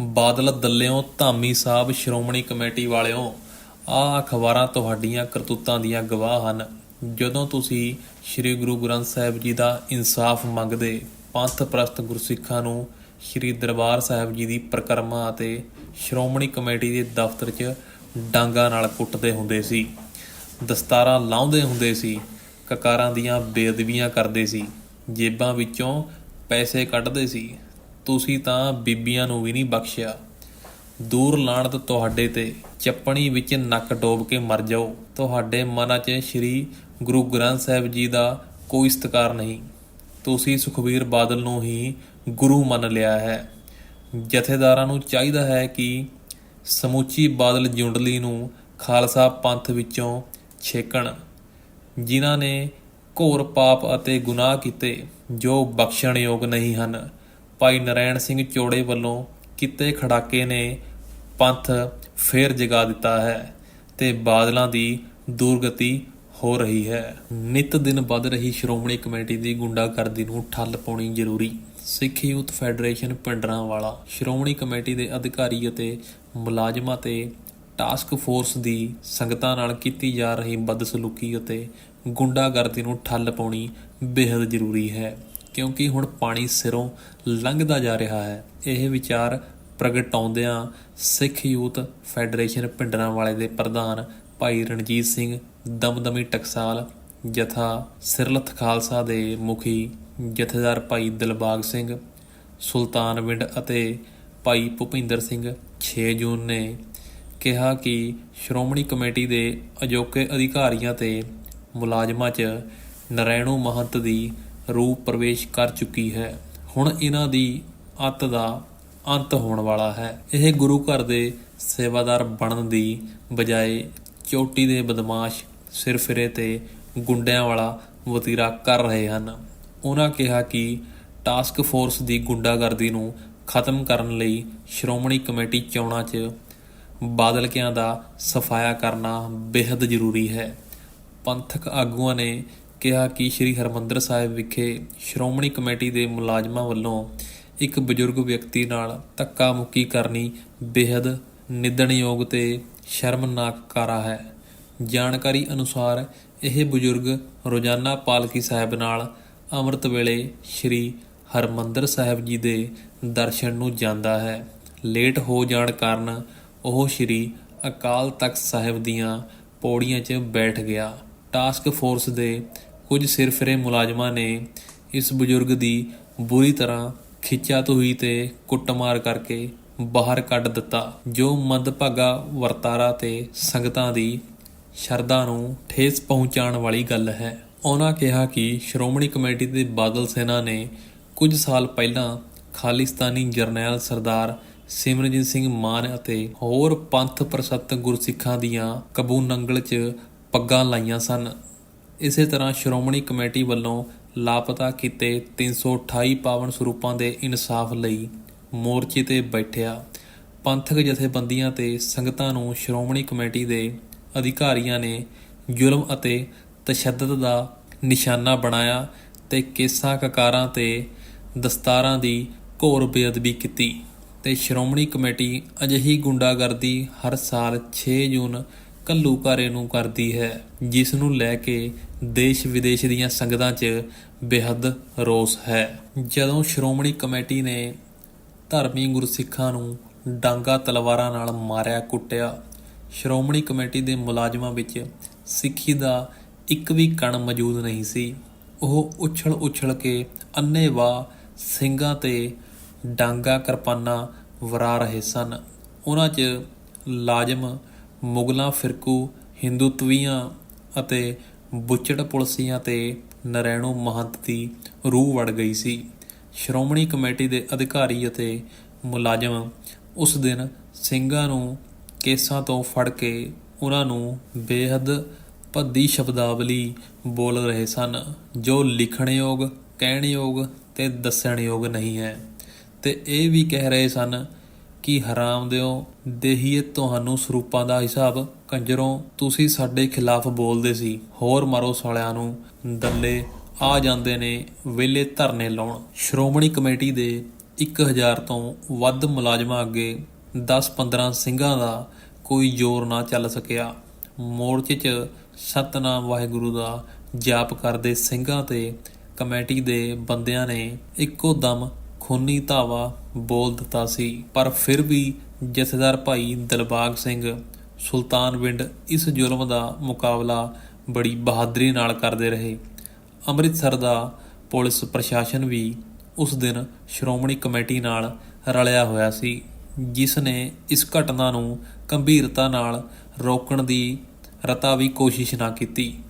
ਬਾਦਲ ਦੱਲਿਓ ਧਾਮੀ ਸਾਹਿਬ ਸ਼੍ਰੋਮਣੀ ਕਮੇਟੀ ਵਾਲਿਓ, ਆਹ ਅਖਬਾਰਾਂ ਤੁਹਾਡੀਆਂ ਕਰਤੂਤਾਂ ਦੀਆਂ ਗਵਾਹ ਹਨ। ਜਦੋਂ ਤੁਸੀਂ ਸ੍ਰੀ ਗੁਰੂ ਗ੍ਰੰਥ ਸਾਹਿਬ ਜੀ ਦਾ ਇਨਸਾਫ ਮੰਗਦੇ, ਪੰਥ ਪ੍ਰਸਤ ਗੁਰਸਿੱਖਾਂ ਨੂੰ ਸ੍ਰੀ ਦਰਬਾਰ ਸਾਹਿਬ ਜੀ ਦੀ ਪ੍ਰਕਰਮਾ ਅਤੇ ਸ਼੍ਰੋਮਣੀ ਕਮੇਟੀ ਦੇ ਦਫ਼ਤਰ 'ਚ ਡਾਂਗਾ ਨਾਲ ਕੁੱਟਦੇ ਹੁੰਦੇ ਸੀ, ਦਸਤਾਰਾਂ ਲਾਉਂਦੇ ਹੁੰਦੇ ਸੀ, ਕਕਾਰਾਂ ਦੀਆਂ ਬੇਅਦਬੀਆਂ ਕਰਦੇ ਸੀ, ਜੇਬਾਂ ਵਿੱਚੋਂ ਪੈਸੇ ਕੱਢਦੇ ਸੀ। ਤੁਸੀਂ ਤਾਂ ਬੀਬੀਆਂ ਨੂੰ ਵੀ ਨਹੀਂ ਬਖਸ਼ਿਆ। ਦੂਰ ਲਾਣਤ ਤੁਹਾਡੇ ਤੇ, ਚੱਪਣੀ ਵਿੱਚ ਨੱਕ ਡੋਬ ਕੇ ਮਰ ਜਾਓ। ਤੁਹਾਡੇ ਮਨਾਂ 'ਚ ਸ੍ਰੀ ਗੁਰੂ ਗ੍ਰੰਥ ਸਾਹਿਬ ਜੀ ਦਾ ਕੋਈ ਸਤਿਕਾਰ ਨਹੀਂ। ਤੁਸੀਂ ਸੁਖਬੀਰ ਬਾਦਲ ਨੂੰ ਹੀ ਗੁਰੂ ਮੰਨ ਲਿਆ ਹੈ। ਜਥੇਦਾਰਾਂ ਨੂੰ ਚਾਹੀਦਾ ਹੈ ਕਿ ਸਮੁੱਚੀ ਬਾਦਲ ਜੁੰਡਲੀ ਨੂੰ ਖਾਲਸਾ ਪੰਥ ਵਿੱਚੋਂ ਛੇਕਣ। ਜਿਨ੍ਹਾਂ ਨੇ ਘੋਰ ਪਾਪ ਅਤੇ ਗੁਨਾਹ ਕੀਤੇ, ਜੋ ਬਖਸ਼ਣਯੋਗ ਨਹੀਂ ਹਨ। ਭਾਈ ਨਰੈਣ ਸਿੰਘ ਚੋੜੇ ਵੱਲੋਂ ਕੀਤੇ ਖੜਾਕੇ ਨੇ ਪੰਥ ਫੇਰ ਜਗਾ ਦਿੱਤਾ ਹੈ ਤੇ ਬਾਦਲਾਂ ਦੀ ਦੁਰਗਤੀ ਹੋ ਰਹੀ ਹੈ। ਨਿਤ ਦਿਨ ਵੱਧ ਰਹੀ ਸ਼੍ਰੋਮਣੀ ਕਮੇਟੀ ਦੀ ਗੁੰਡਾਗਰਦੀ ਨੂੰ ਠੱਲ ਪਾਉਣੀ ਜ਼ਰੂਰੀ। ਸਿੱਖ ਯੂਥ ਫੈਡਰੇਸ਼ਨ ਪਿੰਡਰਾਂ ਵਾਲਾ ਸ਼੍ਰੋਮਣੀ ਕਮੇਟੀ ਦੇ ਅਧਿਕਾਰੀ ਅਤੇ ਮੁਲਾਜ਼ਮਾਂ ਤੇ ਟਾਸਕ ਫੋਰਸ ਦੀ ਸੰਗਤਾਂ ਨਾਲ ਕੀਤੀ ਜਾ ਰਹੀ ਬਦਸਲੂਕੀ ਅਤੇ ਗੁੰਡਾਗਰਦੀ ਨੂੰ ਠੱਲ ਪਾਉਣੀ ਬੇहद ਜ਼ਰੂਰੀ ਹੈ। ਕਿਉਂਕਿ ਹੁਣ ਪਾਣੀ ਸਿਰੋਂ ਲੰਘਦਾ ਜਾ ਰਿਹਾ ਹੈ। ਇਹ ਵਿਚਾਰ ਪ੍ਰਗਟਾਉਂਦਿਆਂ ਸਿੱਖ ਯੂਥ ਫੈਡਰੇਸ਼ਨ ਪਿੰਡਰਾਂ ਵਾਲੇ ਦੇ ਪ੍ਰਧਾਨ ਭਾਈ ਰਣਜੀਤ ਸਿੰਘ ਦਮਦਮੀ ਟਕਸਾਲ, ਜਥਾ ਸਿਰਲਥ ਖਾਲਸਾ ਦੇ ਮੁਖੀ ਜਥੇਦਾਰ ਭਾਈ ਦਿਲਬਾਗ ਸਿੰਘ ਸੁਲਤਾਨਵਿੰਡ ਅਤੇ ਭਾਈ ਭੁਪਿੰਦਰ ਸਿੰਘ 6 ਜੂਨ ਨੇ ਕਿਹਾ ਕਿ ਸ਼੍ਰੋਮਣੀ ਕਮੇਟੀ ਦੇ ਅਜੋਕੇ ਅਧਿਕਾਰੀਆਂ ਤੇ ਮੁਲਾਜ਼ਮਾਂ 'ਚ ਨਰੈਣੂ ਮਹੰਤ ਦੀ ਰੂਹ ਪ੍ਰਵੇਸ਼ ਕਰ ਚੁੱਕੀ ਹੈ। ਹੁਣ ਇਹਨਾਂ ਦੀ ਅੱਤ ਦਾ ਅੰਤ ਹੋਣ ਵਾਲਾ ਹੈ। ਇਹ ਗੁਰੂ ਘਰ ਦੇ ਸੇਵਾਦਾਰ ਬਣਨ ਦੀ ਬਜਾਏ ਚੋਟੀ ਦੇ ਬਦਮਾਸ਼ ਸਿਰਫਿਰੇ ਤੇ ਗੁੰਡਿਆਂ ਵਾਲਾ ਵਤੀਰਾ ਕਰ ਰਹੇ ਹਨ। ਉਹਨਾਂ ਕਿਹਾ ਕਿ ਟਾਸਕ ਫੋਰਸ ਦੀ ਗੁੰਡਾਗਰਦੀ ਨੂੰ ਖਤਮ ਕਰਨ ਲਈ ਸ਼੍ਰੋਮਣੀ ਕਮੇਟੀ ਚੋਣਾਂ 'ਚ ਬਾਦਲਕਿਆਂ ਦਾ ਸਫਾਇਆ ਕਰਨਾ ਬੇहद ਜ਼ਰੂਰੀ ਹੈ। ਪੰਥਕ ਆਗੂਆਂ ਨੇ ਕਿਹਾ ਕਿ ਸ੍ਰੀ ਹਰਮੰਦਰ ਸਾਹਿਬ ਵਿਖੇ ਸ਼੍ਰੋਮਣੀ ਕਮੇਟੀ ਦੇ ਮੁਲਾਜ਼ਮਾਂ ਵੱਲੋਂ ਇੱਕ ਬਜ਼ੁਰਗ ਵਿਅਕਤੀ ਨਾਲ ਧੱਕਾ ਮੁੱਕੀ ਕਰਨੀ ਬੇहद ਨਿੰਦਣਯੋਗ ਤੇ ਸ਼ਰਮਨਾਕ ਕਾਰਾ ਹੈ। ਜਾਣਕਾਰੀ ਅਨੁਸਾਰ ਇਹ ਬਜ਼ੁਰਗ ਰੋਜ਼ਾਨਾ ਪਾਲਕੀ ਸਾਹਿਬ ਨਾਲ ਅੰਮ੍ਰਿਤ ਵੇਲੇ ਸ੍ਰੀ ਹਰਮੰਦਰ ਸਾਹਿਬ ਜੀ ਦੇ ਦਰਸ਼ਨ ਨੂੰ ਜਾਂਦਾ ਹੈ। ਲੇਟ ਹੋ ਜਾਣ ਕਾਰਨ ਉਹ ਸ੍ਰੀ ਅਕਾਲ ਤਖਤ ਸਾਹਿਬ ਦੀਆਂ ਪੌੜੀਆਂ 'ਚ ਬੈਠ ਗਿਆ। ਟਾਸਕ ਫੋਰਸ ਦੇ ਕੁਝ ਸਿਰਫਰੇ ਮੁਲਾਜ਼ਮਾਂ ਨੇ ਇਸ ਬਜ਼ੁਰਗ ਦੀ ਬੁਰੀ ਤਰ੍ਹਾਂ ਖਿੱਚਾ ਤੋਈ ਤੇ ਕੁੱਟਮਾਰ ਕਰਕੇ ਬਾਹਰ ਕੱਢ ਦਿੱਤਾ, ਜੋ ਮੰਦਭਾਗਾ ਵਰਤਾਰਾ ਤੇ ਸੰਗਤਾਂ ਦੀ ਸ਼ਰਧਾ ਨੂੰ ਠੇਸ ਪਹੁੰਚਾਉਣ ਵਾਲੀ ਗੱਲ ਹੈ। ਉਹਨਾਂ ਕਿਹਾ ਕਿ ਸ਼੍ਰੋਮਣੀ ਕਮੇਟੀ ਦੇ ਬਾਦਲ ਸੈਨਾ ਨੇ ਕੁਝ ਸਾਲ ਪਹਿਲਾਂ ਖਾਲਿਸਤਾਨੀ ਜਰਨੈਲ ਸਰਦਾਰ ਸਿਮਰਜੀਤ ਸਿੰਘ ਮਾਨ ਅਤੇ ਹੋਰ ਪੰਥ ਪ੍ਰਸਤ ਗੁਰਸਿੱਖਾਂ ਦੀਆਂ ਕਬੂ ਨੰਗਲ 'ਚ ਪੱਗਾਂ ਲਾਈਆਂ ਸਨ। ਇਸੇ ਤਰ੍ਹਾਂ ਸ਼੍ਰੋਮਣੀ ਕਮੇਟੀ ਵੱਲੋਂ ਲਾਪਤਾ ਕੀਤੇ 328 ਪਾਵਨ ਸਰੂਪਾਂ ਦੇ ਇਨਸਾਫ ਲਈ ਮੋਰਚੇ ਤੇ ਬੈਠਿਆ। ਪੰਥਕ ਜਥੇਬੰਦੀਆਂ ਤੇ ਸੰਗਤਾਂ ਨੂੰ ਸ਼੍ਰੋਮਣੀ ਕਮੇਟੀ ਦੇ ਅਧਿਕਾਰੀਆਂ ਨੇ ਜ਼ੁਲਮ ਅਤੇ ਤਸ਼ੱਦਦ ਦਾ ਨਿਸ਼ਾਨਾ ਬਣਾਇਆ ਤੇ ਕੇਸਾਂ ਕਕਾਰਾਂ ਤੇ ਦਸਤਾਰਾਂ ਦੀ ਘੋਰ ਬੇਅਦਬੀ ਕੀਤੀ ਤੇ ਸ਼੍ਰੋਮਣੀ ਕਮੇਟੀ ਅਜਿਹੀ ਗੁੰਡਾਗਰਦੀ ਹਰ ਸਾਲ 6 ਜੂਨ ਘੱਲੂਘਾਰੇ ਨੂੰ ਕਰਦੀ ਹੈ ਜਿਸ ਨੂੰ ਲੈ ਕੇ ਦੇਸ਼ ਵਿਦੇਸ਼ ਦੀਆਂ ਸੰਗਤਾਂ 'ਚ ਬੇਹੱਦ ਰੋਸ ਹੈ। ਜਦੋਂ ਸ਼੍ਰੋਮਣੀ ਕਮੇਟੀ ਨੇ ਧਰਮੀ ਗੁਰਸਿੱਖਾਂ ਨੂੰ ਡਾਂਗਾ ਤਲਵਾਰਾਂ ਨਾਲ ਮਾਰਿਆ ਕੁੱਟਿਆ, ਸ਼੍ਰੋਮਣੀ ਕਮੇਟੀ ਦੇ ਮੁਲਾਜ਼ਮਾਂ ਵਿੱਚ ਸਿੱਖੀ ਦਾ ਇੱਕ ਵੀ ਕਣ ਮੌਜੂਦ ਨਹੀਂ ਸੀ। ਉਹ ਉਛਲ ਉਛਲ ਕੇ ਅੰਨ੍ਹੇਵਾਹ ਸਿੰਘਾਂ ਤੇ ਡਾਂਗਾ ਕਿਰਪਾਨਾਂ ਵਰਾ ਰਹੇ ਸਨ। ਉਹਨਾਂ 'ਚ ਲਾਜ਼ਮ ਮੁਗਲਾਂ ਫਿਰਕੂ, ਹਿੰਦੂਤਵੀਆਂ ਅਤੇ ਬੁੱਚੜ ਪੁਲਸੀਆਂ ਤੇ ਨਰੈਣੂ ਮਹੰਤ ਦੀ ਰੂਹ ਵੜ ਗਈ ਸੀ। ਸ਼੍ਰੋਮਣੀ ਕਮੇਟੀ ਦੇ ਅਧਿਕਾਰੀ ਅਤੇ ਮੁਲਾਜ਼ਮ ਉਸ ਦਿਨ ਸਿੰਘਾਂ ਨੂੰ ਕੇਸਾਂ ਤੋਂ ਫੜ ਕੇ ਉਹਨਾਂ ਨੂੰ ਬੇਹੱਦ ਭੱਦੀ ਸ਼ਬਦਾਵਲੀ ਬੋਲ ਰਹੇ ਸਨ, ਜੋ ਲਿਖਣਯੋਗ, ਕਹਿਣਯੋਗ ਤੇ ਦੱਸਣਯੋਗ ਨਹੀਂ ਹੈ। ਤੇ ਇਹ ਵੀ ਕਹਿ ਰਹੇ ਸਨ ਕਿ ਹਰਾਮ ਦਿਓ? ਦੇਹੀਏ ਤੁਹਾਨੂੰ ਸਰੂਪਾਂ ਦਾ ਹਿਸਾਬ। ਕੰਜਰੋਂ, ਤੁਸੀਂ ਸਾਡੇ ਖਿਲਾਫ ਬੋਲਦੇ ਸੀ। ਹੋਰ ਮਾਰੋ ਸਾਲਿਆਂ ਨੂੰ। ਦੱਲੇ ਆ ਜਾਂਦੇ ਨੇ ਵੇਲੇ ਧਰਨੇ ਲਾਉਣ। ਸ਼੍ਰੋਮਣੀ ਕਮੇਟੀ ਦੇ 1000 ਤੋਂ ਵੱਧ ਮੁਲਾਜ਼ਮਾਂ ਅੱਗੇ 10-15 ਸਿੰਘਾਂ ਦਾ ਕੋਈ ਜ਼ੋਰ ਨਾ ਚੱਲ ਸਕਿਆ। ਮੋਰਚੇ 'ਚ ਸਤਨਾਮ ਵਾਹਿਗੁਰੂ ਦਾ ਜਾਪ ਕਰਦੇ ਸਿੰਘਾਂ ਤੇ ਕਮੇਟੀ ਦੇ ਬੰਦਿਆਂ ਨੇ ਇੱਕੋ ਦਮ ਖੂਨੀ ਧਾਵਾ ਬੋਲ ਦਿੱਤਾ ਸੀ, ਪਰ ਫਿਰ ਵੀ ਜਥੇਦਾਰ ਭਾਈ ਦਿਲਬਾਗ ਸਿੰਘ ਸੁਲਤਾਨ ਸੁਲਤਾਨਵਿੰਡ ਇਸ ਜ਼ੁਲਮ ਦਾ ਮੁਕਾਬਲਾ ਬੜੀ ਬਹਾਦਰੀ ਨਾਲ ਕਰਦੇ ਰਹੇ। ਅੰਮ੍ਰਿਤਸਰ ਦਾ ਪੁਲਿਸ ਪ੍ਰਸ਼ਾਸਨ ਵੀ ਉਸ ਦਿਨ ਸ਼੍ਰੋਮਣੀ ਕਮੇਟੀ ਨਾਲ ਰਲਿਆ ਹੋਇਆ ਸੀ, ਜਿਸ ਨੇ ਇਸ ਘਟਨਾ ਨੂੰ ਗੰਭੀਰਤਾ ਨਾਲ ਰੋਕਣ ਦੀ ਰਤਾ ਵੀ ਕੋਸ਼ਿਸ਼ ਨਾ ਕੀਤੀ।